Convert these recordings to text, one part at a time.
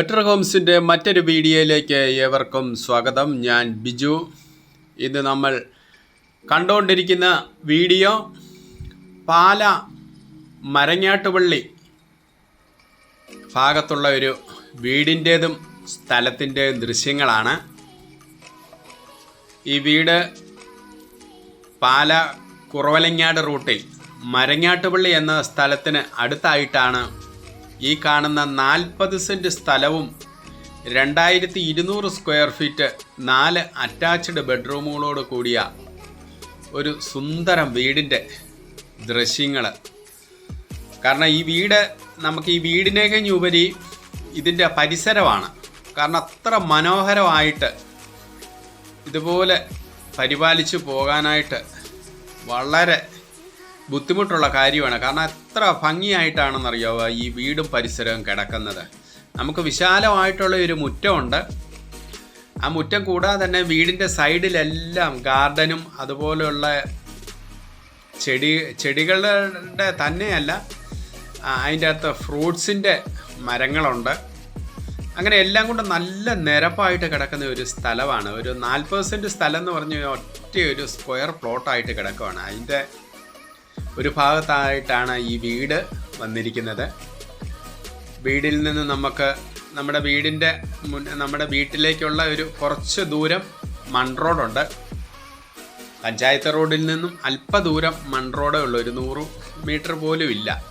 Better ഹോംസിന്റെ മറ്റൊരു വീഡിയോയിലേക്ക് ഏവർക്കും സ്വാഗതം. ഞാൻ ബിജു. ഇന്ന് നമ്മൾ കണ്ടുകൊണ്ടിരിക്കുന്ന വീഡിയോ പാല മരങ്ങാട്ടുപള്ളി ഭാഗത്തുള്ള ഒരു വീടിന്റേതും സ്ഥലത്തിന്റെയും ദൃശ്യങ്ങളാണ്. ഈ വീട് പാല കുറവലങ്ങാട് റൂട്ടിൽ മരങ്ങാട്ടുപള്ളി എന്ന സ്ഥലത്തിന് അടുത്തായിട്ടാണ് ഈ കാണുന്ന നാൽപ്പത് സെന്റ് സ്ഥലവും രണ്ടായിരത്തി ഇരുന്നൂറ് സ്ക്വയർ ഫീറ്റ് നാല് അറ്റാച്ച്ഡ് ബെഡ്റൂമുകളോട് കൂടിയ ഒരു സുന്ദരം വീടിന്റെ ദൃശ്യങ്ങൾ കാരണം ഈ വീട് നമുക്ക് ഈ വീടിനെ കഴിഞ്ഞുപരി ഇതിന്റെ പരിസരമാണ്. കാരണം അത്ര മനോഹരമായിട്ട് ഇതുപോലെ പരിപാലിച്ചു പോകാനായിട്ട് വളരെ ബുദ്ധിമുട്ടുള്ള കാര്യമാണ്. കാരണം എത്ര ഭംഗിയായിട്ടാണെന്നറിയാവോ ഈ വീടും പരിസരവും കിടക്കുന്നത്. നമുക്ക് വിശാലമായിട്ടുള്ള ഒരു മുറ്റമുണ്ട്. ആ മുറ്റം കൂടാതെ തന്നെ വീടിന്റെ സൈഡിലെല്ലാം ഗാർഡനും അതുപോലെയുള്ള ചെടി ചെടികളുടെ തന്നെയല്ല അതിന്റെ അകത്ത് ഫ്രൂട്ട്സിന്റെ മരങ്ങളുണ്ട്. അങ്ങനെ എല്ലാം കൊണ്ട് നല്ല നിരപ്പായിട്ട് കിടക്കുന്ന ഒരു സ്ഥലമാണ്. ഒരു നാൽപ്പത് സെന്റ് സ്ഥലം എന്ന് പറഞ്ഞ് ഒറ്റ ഒരു സ്ക്വയർ പ്ലോട്ടായിട്ട് കിടക്കുകയാണ് അതിന്റെ ഒരു ഭാഗത്തായിട്ടാണ് ഈ വീട് വന്നിരിക്കുന്നത്. വീടിൽ നിന്ന് നമുക്ക് നമ്മുടെ വീടിന്റെ മുൻ നമ്മുടെ വീട്ടിലേക്കുള്ള ഒരു കുറച്ച് ദൂരം മൺ റോഡുണ്ട്. പഞ്ചായത്ത് റോഡിൽ നിന്നും അല്പ ദൂരം മൺ റോഡേ ഉള്ളൂ. ഒരു നൂറ് മീറ്റർ പോലും ഇല്ല.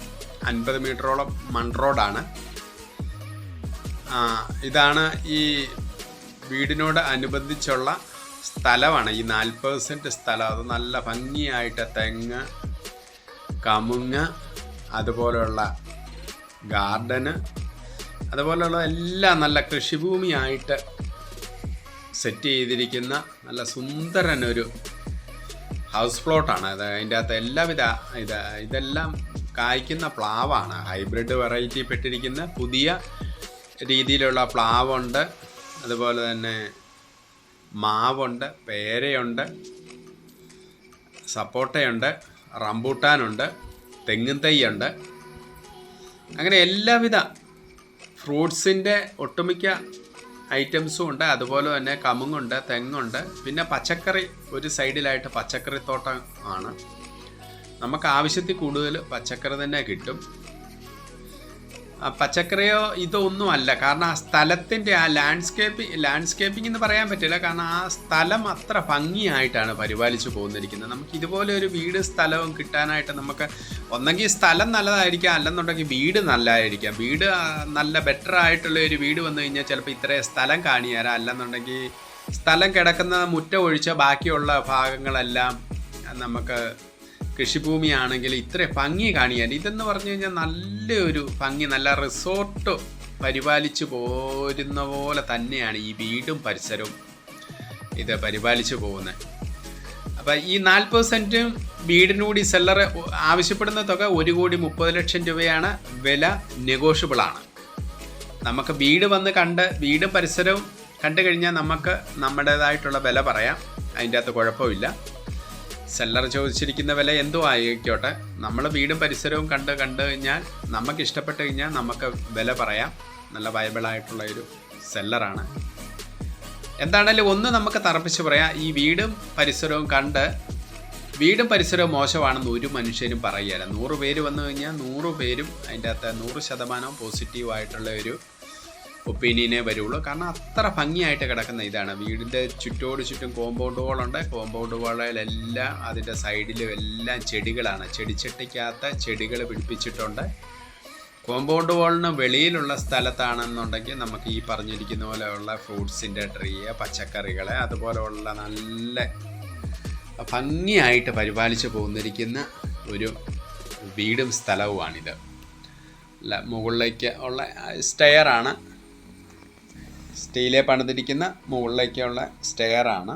അൻപത് മീറ്ററോളം മൺ റോഡാണ്. ഇതാണ് ഈ വീടിനോട് അനുബന്ധിച്ചുള്ള സ്ഥലമാണ്. ഈ നാൽപ്പത് സെന്റ് സ്ഥലം. അത് നല്ല ഭംഗിയായിട്ട് തെങ്ങ് കമുങ്ങ് അതുപോലെയുള്ള ഗാർഡന് അതുപോലെയുള്ള എല്ലാ നല്ല കൃഷിഭൂമിയായിട്ട് സെറ്റ് ചെയ്തിരിക്കുന്ന നല്ല സുന്ദരനൊരു ഹൗസ് പ്ലോട്ടാണ്. അത് അതിന്റെ അകത്ത് എല്ലാവിധ ഇത് ഇതെല്ലാം കായ്ക്കുന്ന പ്ലാവാണ്. ഹൈബ്രിഡ് വെറൈറ്റി പെട്ടിരിക്കുന്ന പുതിയ രീതിയിലുള്ള പ്ലാവുണ്ട്. അതുപോലെ തന്നെ മാവുണ്ട് പേരയുണ്ട് സപ്പോട്ടയുണ്ട്. റംബൂട്ടാനുണ്ട് തെങ്ങും തൈയുണ്ട്. അങ്ങനെ എല്ലാവിധ ഫ്രൂട്ട്സിന്റെ ഒട്ടുമിക്ക ഐറ്റംസും ഉണ്ട്. അതുപോലെ തന്നെ കമുങ്ങുണ്ട് തെങ്ങുണ്ട്. പിന്നെ പച്ചക്കറി ഒരു സൈഡിലായിട്ട് പച്ചക്കറിത്തോട്ടം ആണ്. നമുക്ക് ആവശ്യത്തിൽ കൂടുതൽ പച്ചക്കറി തന്നെ കിട്ടും. പച്ചക്കറിയോ ഇതൊന്നും അല്ല. കാരണം ആ സ്ഥലത്തിന്റെ ആ ലാൻഡ്സ്കേപ്പ് ലാൻഡ്സ്കേപ്പിംഗ് എന്ന് പറയാൻ പറ്റില്ല. കാരണം ആ സ്ഥലം അത്ര ഭംഗിയായിട്ടാണ് പരിപാലിച്ചു പോകുന്നിരിക്കുന്നത് നമുക്ക് ഇതുപോലെ ഒരു വീട് സ്ഥലവും കിട്ടാനായിട്ട് നമുക്ക് ഒന്നെങ്കിൽ സ്ഥലം നല്ലതായിരിക്കാം. അല്ലെന്നുണ്ടെങ്കിൽ വീട് നല്ലതായിരിക്കാം. വീട് നല്ല ബെറ്റർ ആയിട്ടുള്ള ഒരു വീട് വന്നു കഴിഞ്ഞാൽ ചിലപ്പോൾ ഇത്രയും സ്ഥലം കാണിയാരാ. അല്ലെന്നുണ്ടെങ്കിൽ സ്ഥലം കിടക്കുന്ന മുറ്റം ഒഴിച്ച ബാക്കിയുള്ള ഭാഗങ്ങളെല്ലാം നമുക്ക് കൃഷിഭൂമിയാണെങ്കിൽ ഇത്ര ഭംഗി കാണിയാൽ ഇതെന്ന് പറഞ്ഞു കഴിഞ്ഞാൽ നല്ലൊരു ഭംഗി നല്ല റിസോർട്ട് പരിപാലിച്ചു പോരുന്ന പോലെ തന്നെയാണ് ഈ വീടും പരിസരവും ഇത് പരിപാലിച്ചു പോകുന്നത്. അപ്പം ഈ നാൽപ്പത് സെന്റും വീടിനുകൂടി സെല്ലർ ആവശ്യപ്പെടുന്ന തുക ഒരു കോടി മുപ്പത് ലക്ഷം രൂപയാണ് വില നെഗോഷ്യബിളാണ് നമുക്ക് വീട് വന്ന് കണ്ട് വീടും പരിസരവും കണ്ടു കഴിഞ്ഞാൽ നമുക്ക് നമ്മുടേതായിട്ടുള്ള വില പറയാം. അതിന്റെ അകത്ത് കുഴപ്പമില്ല. സെല്ലർ ചോദിച്ചിരിക്കുന്ന വില എന്തോ ആയിക്കോട്ടെ നമ്മൾ വീടും പരിസരവും കണ്ട് കണ്ടു കഴിഞ്ഞാൽ നമുക്ക് ഇഷ്ടപ്പെട്ട് കഴിഞ്ഞാൽ നമുക്ക് വില പറയാം. നല്ല വയബിളായിട്ടുള്ള ഒരു സെല്ലറാണ് എന്താണേലും ഒന്ന് നമുക്ക് തറപ്പിച്ച് പറയാം. ഈ വീടും പരിസരവും കണ്ട് വീടും പരിസരവും മോശമാണെന്ന് ഒരു മനുഷ്യനും പറയുകയില്ല നൂറ് പേര് വന്നു കഴിഞ്ഞാൽ നൂറ് പേരും അതിന്റെ അകത്ത് നൂറ് ശതമാനവും പോസിറ്റീവായിട്ടുള്ള ഒരു ഒപ്പീനിയനേ വരുള്ളൂ. കാരണം അത്ര ഭംഗിയായിട്ട് കിടക്കുന്ന ഇതാണ്. വീടിന്റെ ചുറ്റോട് ചുറ്റും കോമ്പൗണ്ട് വാളുണ്ട് കോമ്പൗണ്ട് വാളിലെല്ലാം അതിന്റെ സൈഡിലും എല്ലാം ചെടികളാണ്. ചെടിച്ചട്ടിക്കകത്ത് ചെടികൾ പിടിപ്പിച്ചിട്ടുണ്ട്. കോമ്പൗണ്ട് വാളിന് വെളിയിലുള്ള സ്ഥലത്താണെന്നുണ്ടെങ്കിൽ നമുക്ക് ഈ പറഞ്ഞിരിക്കുന്ന പോലെയുള്ള ഫ്രൂട്ട്സിന്റെ ട്രീ പച്ചക്കറികൾ അതുപോലെയുള്ള നല്ല ഭംഗിയായിട്ട് പരിപാലിച്ച് പോന്നിരിക്കുന്ന ഒരു വീടും സ്ഥലവുമാണിത്. മുകളിലേക്ക് ഉള്ള സ്റ്റെയറാണ്. സ്റ്റീലെ പണിതിരിക്കുന്ന മുകളിലേക്കുള്ള സ്റ്റെയറാണ്.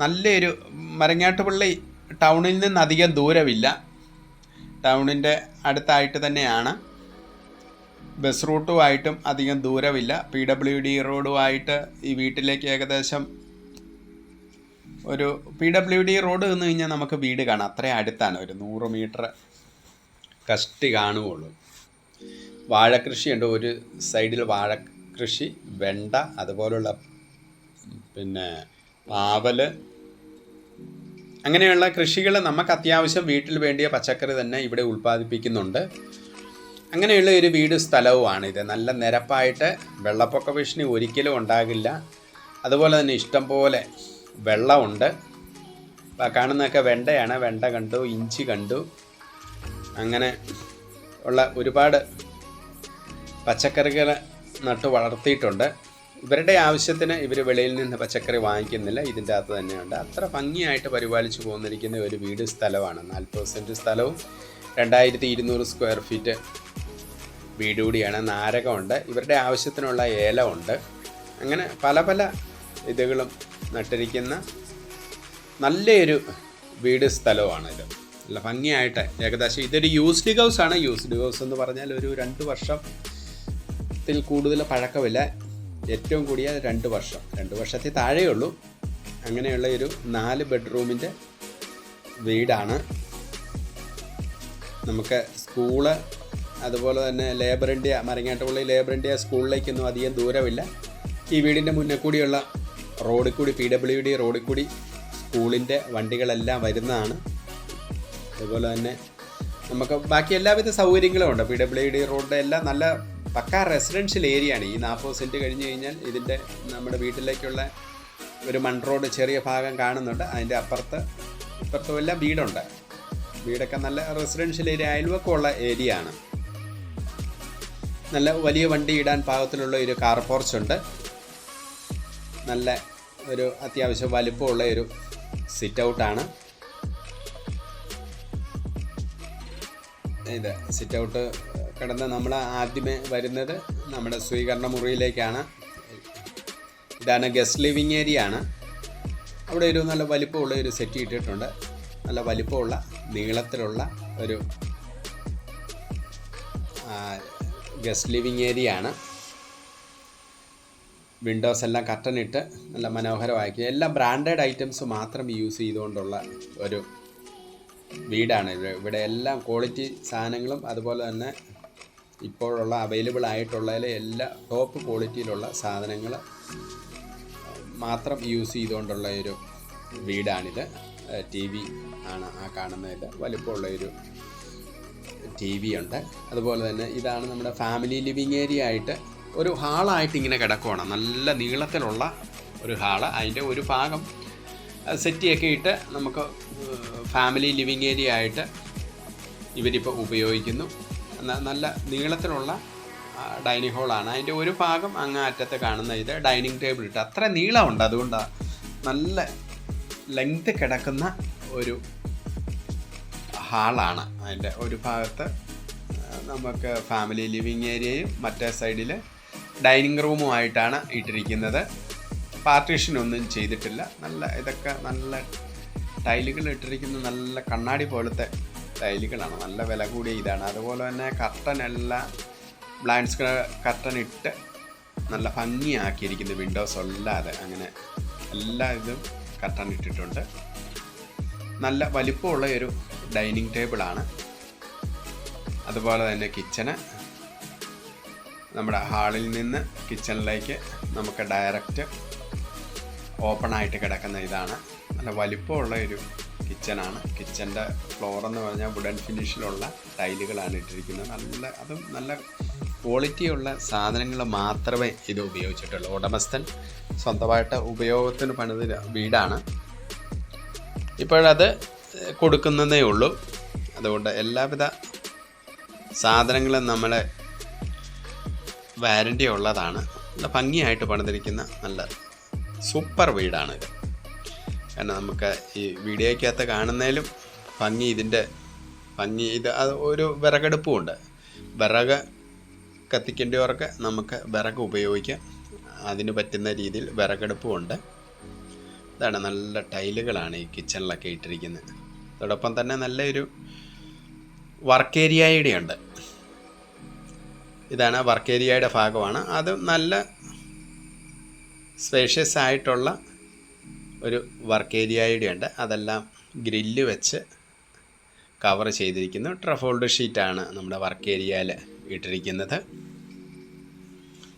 നല്ലൊരു മരങ്ങാട്ടുപള്ളി ടൗണിൽ നിന്ന് അധികം ദൂരമില്ല. ടൗണിന്റെ അടുത്തായിട്ട് തന്നെയാണ്. ബസ് റൂട്ടുമായിട്ടും അധികം ദൂരമില്ല. പി ഡബ്ല്യു ഡി റോഡുമായിട്ട് ഈ വീട്ടിലേക്ക് ഏകദേശം ഒരു പി ഡബ്ല്യു ഡി റോഡ് എന്ന് കഴിഞ്ഞാൽ നമുക്ക് വീട് കാണാം. അത്രയും അടുത്താണ്. ഒരു നൂറ് മീറ്റർ കഷ്ടി കാണുകയുള്ളൂ. വാഴക്കൃഷിയുണ്ട്. ഒരു സൈഡിൽ വാഴ കൃഷി വെണ്ട അതുപോലുള്ള പിന്നെ പാവൽ. അങ്ങനെയുള്ള കൃഷികൾ നമുക്ക് അത്യാവശ്യം വീട്ടിൽ വേണ്ടിയ പച്ചക്കറി തന്നെ ഇവിടെ ഉൽപ്പാദിപ്പിക്കുന്നുണ്ട്. അങ്ങനെയുള്ള ഒരു വീട് സ്ഥലവുമാണ് ഇത് നല്ല നിരപ്പായിട്ട് വെള്ളപ്പൊക്ക ഭീഷണി ഒരിക്കലും ഉണ്ടാകില്ല. അതുപോലെ തന്നെ ഇഷ്ടം പോലെ വെള്ളമുണ്ട്. കാണുന്നതൊക്കെ വെണ്ടയാണ്. വെണ്ട കണ്ടു ഇഞ്ചി കണ്ടു. അങ്ങനെ ഉള്ള ഒരുപാട് പച്ചക്കറികൾ നട്ട് വളർത്തിയിട്ടുണ്ട്. ഇവരുടെ ആവശ്യത്തിന് ഇവർ വെളിയിൽ നിന്ന് പച്ചക്കറി വാങ്ങിക്കുന്നില്ല. ഇതിന്റെ അകത്ത് തന്നെയുണ്ട്. അത്ര ഭംഗിയായിട്ട് പരിപാലിച്ചു പോന്നിരിക്കുന്ന ഒരു വീട് സ്ഥലമാണ്. നാൽപ്പത് സെന്റ് സ്ഥലവും രണ്ടായിരത്തി ഇരുന്നൂറ് സ്ക്വയർ ഫീറ്റ് വീട് കൂടിയാണ്. നാരകമുണ്ട്. ഇവരുടെ ആവശ്യത്തിനുള്ള ഉണ്ട്. അങ്ങനെ പല പല ഇതുകളും നട്ടിരിക്കുന്ന നല്ലൊരു വീട് സ്ഥലമാണിത് നല്ല ഭംഗിയായിട്ട് ഏകദേശം ഇതൊരു യൂസ്ഡ് ഹൗസ് ആണ് യൂസ്ഡ് ഹൗസ് എന്ന് പറഞ്ഞാൽ ഒരു രണ്ട് വർഷത്തിൽ കൂടുതൽ പഴക്കമില്ല ഏറ്റവും കൂടിയ രണ്ട് വർഷം. രണ്ട് വർഷത്തിൽ താഴെയുള്ളൂ. അങ്ങനെയുള്ള ഒരു നാല് ബെഡ്റൂമിന്റെ വീടാണ്. നമുക്ക് സ്കൂൾ അതുപോലെ തന്നെ labour India Marangattupally labour India സ്കൂളിലേക്കൊന്നും അധികം ദൂരമില്ല. ഈ വീടിന്റെ മുന്നേ കൂടിയുള്ള റോഡിൽ കൂടി പി ഡബ്ല്യു ഡി റോഡിൽ കൂടി സ്കൂളിന്റെ വണ്ടികളെല്ലാം വരുന്നതാണ്. അതുപോലെ തന്നെ നമുക്ക് ബാക്കി എല്ലാവിധ സൗകര്യങ്ങളും ഉണ്ട്. പി ഡബ്ല്യു ഡി റോഡിന്റെ എല്ലാം നല്ല പക്ക റെസിഡൻഷ്യൽ ഏരിയ ആണ് ഈ നാൽപ്പത് സെന്റ് കഴിഞ്ഞ് കഴിഞ്ഞാൽ ഇതിന്റെ നമ്മുടെ വീട്ടിലേക്കുള്ള ഒരു മൺ റോഡ് ചെറിയ ഭാഗം കാണുന്നുണ്ട്. അതിന്റെ അപ്പുറത്ത് ഇപ്പുറത്തും എല്ലാം വീടുണ്ട്. വീടൊക്കെ നല്ല റെസിഡൻഷ്യൽ ഏരിയ അയൽവക്കമുള്ള ഏരിയ ആണ് നല്ല വലിയ വണ്ടി ഇടാൻ പാകത്തിലുള്ള ഒരു കാർ പോർച്ച് ഉണ്ട്. നല്ല ഒരു അത്യാവശ്യം വലിപ്പമുള്ള ഒരു സിറ്റ് ഔട്ടാണ് ഇത് സിറ്റ് ഔട്ട് കിടന്ന് നമ്മൾ ആദ്യമേ വരുന്നത് നമ്മുടെ സ്വീകരണ മുറിയിലേക്കാണ്. ഇതാണ് ഗസ്റ്റ് ലിവിങ് ഏരിയ ആണ്. അവിടെ ഒരു നല്ല വലിപ്പമുള്ള ഒരു സെറ്റ് ഇട്ടിട്ടുണ്ട്. നല്ല വലിപ്പമുള്ള നീളത്തിലുള്ള ഒരു ഗസ്റ്റ് ലിവിങ് ഏരിയ ആണ്. വിൻഡോസ് എല്ലാം കർട്ടൻ ഇട്ട് നല്ല മനോഹരമാക്കി എല്ലാം ബ്രാൻഡഡ് ഐറ്റംസ് മാത്രം യൂസ് ചെയ്തുകൊണ്ടുള്ള ഒരു വീടാണ് ഇവിടെ ഇവിടെ എല്ലാം ക്വാളിറ്റി സാധനങ്ങളും അതുപോലെ തന്നെ ഇപ്പോഴുള്ള അവൈലബിൾ ആയിട്ടുള്ളതിലെ എല്ലാ ടോപ്പ് ക്വാളിറ്റിയിലുള്ള സാധനങ്ങൾ മാത്രം യൂസ് ചെയ്തുകൊണ്ടുള്ള ഒരു വീടാണിത്. ടി വി ആണ് ആ കാണുന്നതിൽ വലുപ്പമുള്ള ഒരു ടി വി ഉണ്ട്. അതുപോലെ തന്നെ ഇതാണ് നമ്മുടെ ഫാമിലി ലിവിങ് ഏരിയ ആയിട്ട് ഒരു ഹാളായിട്ട് ഇങ്ങനെ കിടക്കുവാണ്. നല്ല നീളത്തിലുള്ള ഒരു ഹാൾ അതിന്റെ ഒരു ഭാഗം സെറ്റിയൊക്കെ ഇട്ട് നമുക്ക് ഫാമിലി ലിവിങ് ഏരിയ ആയിട്ട് ഇവരിപ്പോൾ ഉപയോഗിക്കുന്നു. നല്ല നീളത്തിലുള്ള ഡൈനിങ് ഹോളാണ്. അതിന്റെ ഒരു ഭാഗം അങ്ങ് അറ്റത്ത് കാണുന്ന ഇത് ഡൈനിങ് ടേബിൾ ഇട്ട്. അത്ര നീളമുണ്ട്. അതുകൊണ്ടാണ് നല്ല ലെങ്ത് കിടക്കുന്ന ഒരു ഹാളാണ് അതിന്റെ ഒരു ഭാഗത്ത്. നമുക്ക് ഫാമിലി ലിവിങ് ഏരിയയും മറ്റേ സൈഡിൽ ഡൈനിങ് റൂമുമായിട്ടാണ് ഇട്ടിരിക്കുന്നത്. പാർട്ടീഷൻ ഒന്നും ചെയ്തിട്ടില്ല. നല്ല ഇതൊക്കെ നല്ല ടൈലുകൾ ഇട്ടിരിക്കുന്ന നല്ല കണ്ണാടി പോലത്തെ ടൈലുകളാണ് നല്ല വില കൂടിയ ഇതാണ്. അതുപോലെ തന്നെ കർട്ടൻ എല്ലാം ബ്ലൈൻഡ്സ് കർട്ടൻ ഇട്ട് നല്ല ഭംഗിയാക്കിയിരിക്കുന്നു വിൻഡോസ് അല്ലാതെ. അങ്ങനെ എല്ലാ ഇതും കർട്ടൻ ഇട്ടിട്ടുണ്ട്. നല്ല വലിപ്പമുള്ള ഒരു ഡൈനിങ് ടേബിളാണ് അതുപോലെ തന്നെ കിച്ചണ് നമ്മുടെ ഹാളിൽ നിന്ന് കിച്ചണിലേക്ക് നമുക്ക് ഡയറക്റ്റ് ഓപ്പൺ ആയിട്ട് കിടക്കുന്ന ഇതാണ്. നല്ല വലിപ്പമുള്ള ഒരു കിച്ചണാണ് കിച്ചന്റെ ഫ്ലോർ എന്ന് പറഞ്ഞാൽ വുഡൻ ഫിനിഷിലുള്ള ടൈലുകളാണ് ഇട്ടിരിക്കുന്നത്. നല്ല അതും നല്ല ക്വാളിറ്റിയുള്ള സാധനങ്ങൾ മാത്രമേ ഇത് ഉപയോഗിച്ചിട്ടുള്ളൂ. ഉടമസ്ഥൻ സ്വന്തമായിട്ട് ഉപയോഗത്തിന് പണിത വീടാണ്. ഇപ്പോഴത് കൊടുക്കുന്നതേ ഉള്ളൂ. അതുകൊണ്ട് എല്ലാവിധ സാധനങ്ങളും നമ്മളെ വാരണ്ടി ഉള്ളതാണ്. നല്ല ഭംഗിയായിട്ട് പണിതിരിക്കുന്ന നല്ല സൂപ്പർ വീടാണിത്. കാരണം നമുക്ക് ഈ വീഡിയോയ്ക്കകത്ത് കാണുന്നതിലും ഭംഗി ഇതിന്റെ ഭംഗി ഇത് അത് ഒരു വിറകടുപ്പുമുണ്ട് വിറക് കത്തിക്കേണ്ടവർക്ക് നമുക്ക് വിറക് ഉപയോഗിക്കാം. അതിന് പറ്റുന്ന രീതിയിൽ വിറകടുപ്പുമുണ്ട് ഇതാണ് നല്ല ടൈലുകളാണ് ഈ കിച്ചണിലൊക്കെ ഇട്ടിരിക്കുന്നത്. അതോടൊപ്പം തന്നെ നല്ലൊരു വർക്ക് ഏരിയയുടെ ഉണ്ട്. ഇതാണ് വർക്ക് ഏരിയയുടെ ഭാഗമാണ്. അത് നല്ല സ്പേഷ്യസ് ആയിട്ടുള്ള ഒരു വർക്ക് ഏരിയയുടെ ഉണ്ട്. അതെല്ലാം ഗ്രില്ല് വെച്ച് കവർ ചെയ്തിരിക്കുന്നു. ട്രഫോൾഡ് ഷീറ്റാണ് നമ്മുടെ വർക്ക് ഏരിയയിൽ ഇട്ടിരിക്കുന്നത്.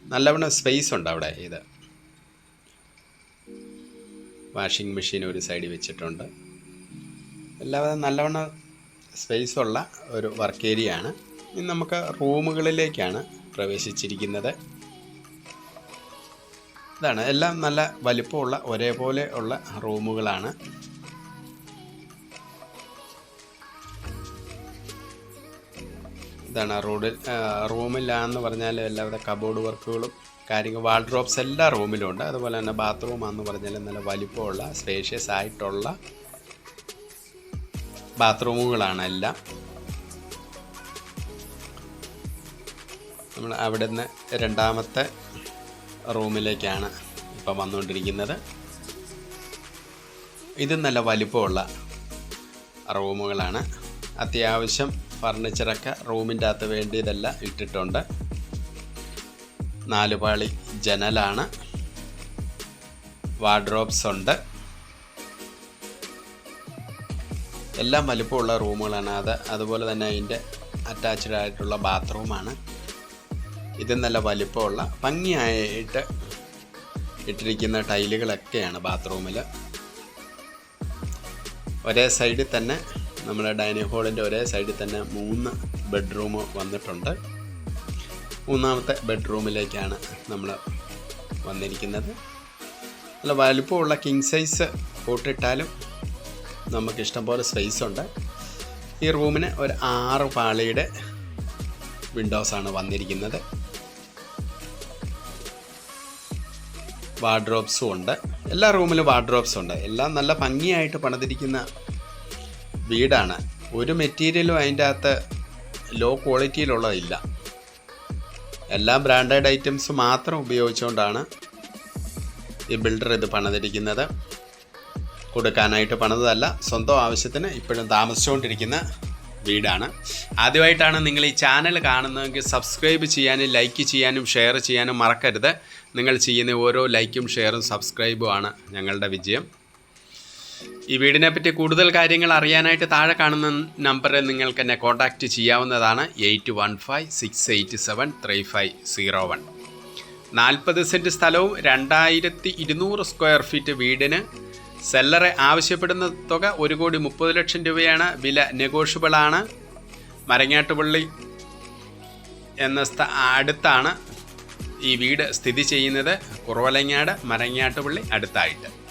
നല്ലവണ്ണം സ്പേസ് ഉണ്ട് അവിടെ ഇത്. വാഷിംഗ് മെഷീൻ ഒരു സൈഡിൽ വെച്ചിട്ടുണ്ട്. എല്ലാവരും നല്ലവണ്ണം സ്പേസ് ഉള്ള ഒരു വർക്ക് ഏരിയ ആണ്. ഇനി നമുക്ക് റൂമുകളിലേക്കാണ് പ്രവേശിച്ചിരിക്കുന്നത്. ഇതാണ് എല്ലാം നല്ല വലിപ്പമുള്ള ഒരേപോലെ ഉള്ള റൂമുകളാണ്. ഇതാണ് റോഡിൽ റൂമിലാന്ന് പറഞ്ഞാൽ എല്ലാവിധ കബോർഡ് വർക്കുകളും കാര്യങ്ങൾ വാൾഡ്രോപ്സ് എല്ലാ റൂമിലും ഉണ്ട്. അതുപോലെ തന്നെ ബാത്റൂമാണെന്ന് പറഞ്ഞാൽ നല്ല വലിപ്പമുള്ള സ്പേഷ്യസ് ആയിട്ടുള്ള ബാത്റൂമുകളാണ് എല്ലാം. നമ്മൾ അവിടെ നിന്ന് രണ്ടാമത്തെ റൂമിലേക്കാണ് ഇപ്പം വന്നുകൊണ്ടിരിക്കുന്നത്. ഇത് നല്ല വലിപ്പമുള്ള റൂമുകളാണ്. അത്യാവശ്യം ഫർണിച്ചറൊക്കെ റൂമിന്റെ അകത്ത് വേണ്ടിയതെല്ലാം ഇട്ടിട്ടുണ്ട്. നാല് പാളി ജനലാണ്. വാർഡ്രോബ്സ് ഉണ്ട്. എല്ലാം വലിപ്പമുള്ള റൂമുകളാണ്. അത് അതുപോലെ തന്നെ അതിന്റെ അറ്റാച്ച്ഡ് ആയിട്ടുള്ള ബാത്റൂമാണ്. ഇത് നല്ല വലിപ്പമുള്ള ഭംഗിയായിട്ട് ഇട്ടിരിക്കുന്ന ടൈലുകളൊക്കെയാണ് ബാത്റൂമിൽ ഒരേ സൈഡിൽ തന്നെ നമ്മുടെ ഡൈനിങ് ഹാളിന്റെ ഒരേ സൈഡിൽ തന്നെ മൂന്ന് ബെഡ്റൂം വന്നിട്ടുണ്ട്. മൂന്നാമത്തെ ബെഡ്റൂമിലേക്കാണ് നമ്മൾ വന്നിരിക്കുന്നത്. നല്ല വലിപ്പമുള്ള കിങ് സൈസ് കൂട്ടിട്ടാലും നമുക്ക് ഇഷ്ടംപോലെ സ്പേസ് ഉണ്ട്. ഈ റൂമിന് ഒരു ആറ് പാളിയുടെ വിൻഡോസാണ് വന്നിരിക്കുന്നത്. വാർഡ്രോബ്സും ഉണ്ട്. എല്ലാ റൂമിലും വാർഡ്രോബ്സും ഉണ്ട്. എല്ലാം നല്ല ഭംഗിയായിട്ട് പണിതിരിക്കുന്ന വീടാണ്. ഒരു മെറ്റീരിയലും അതിന്റെ അകത്ത് ലോ ക്വാളിറ്റിയിലുള്ളതില്ല എല്ലാ ബ്രാൻഡഡ് ഐറ്റംസ് മാത്രം ഉപയോഗിച്ചുകൊണ്ടാണ് ഈ ബിൽഡർ ഇത് പണിതിരിക്കുന്നത്. കൊടുക്കാനായിട്ട് പണിതല്ല സ്വന്തം ആവശ്യത്തിന് ഇപ്പോഴും താമസിച്ചുകൊണ്ടിരിക്കുന്ന വീടാണ്. ആദ്യമായിട്ടാണ് നിങ്ങൾ ഈ ചാനൽ കാണുന്നതെങ്കിൽ സബ്സ്ക്രൈബ് ചെയ്യാനും ലൈക്ക് ചെയ്യാനും ഷെയർ ചെയ്യാനും മറക്കരുത്. നിങ്ങൾ ചെയ്യുന്ന ഓരോ ലൈക്കും ഷെയറും സബ്സ്ക്രൈബും ആണ് ഞങ്ങളുടെ വിജയം. ഈ വീടിനെ പറ്റി കൂടുതൽ കാര്യങ്ങൾ അറിയാനായിട്ട് താഴെ കാണുന്ന നമ്പറിൽ നിങ്ങൾക്ക് എന്നെ കോൺടാക്റ്റ് ചെയ്യാവുന്നതാണ് eight one five six eight seven three five zero one. നാൽപ്പത് സെന്റ് സ്ഥലവും രണ്ടായിരത്തി ഇരുന്നൂറ് സ്ക്വയർ ഫീറ്റ് വീടിന് സെല്ലറെ ആവശ്യപ്പെടുന്ന തുക ഒരു കോടി മുപ്പത് ലക്ഷം രൂപയാണ്. വില നെഗോഷ്യബിൾ ആണ് മരങ്ങാട്ടുപള്ളി എന്ന സ്ഥ അടുത്താണ് ഈ വീട് സ്ഥിതി ചെയ്യുന്നത്. കുറവലങ്ങാട് മരങ്ങാട്ടുപള്ളി അടുത്തായിട്ട്.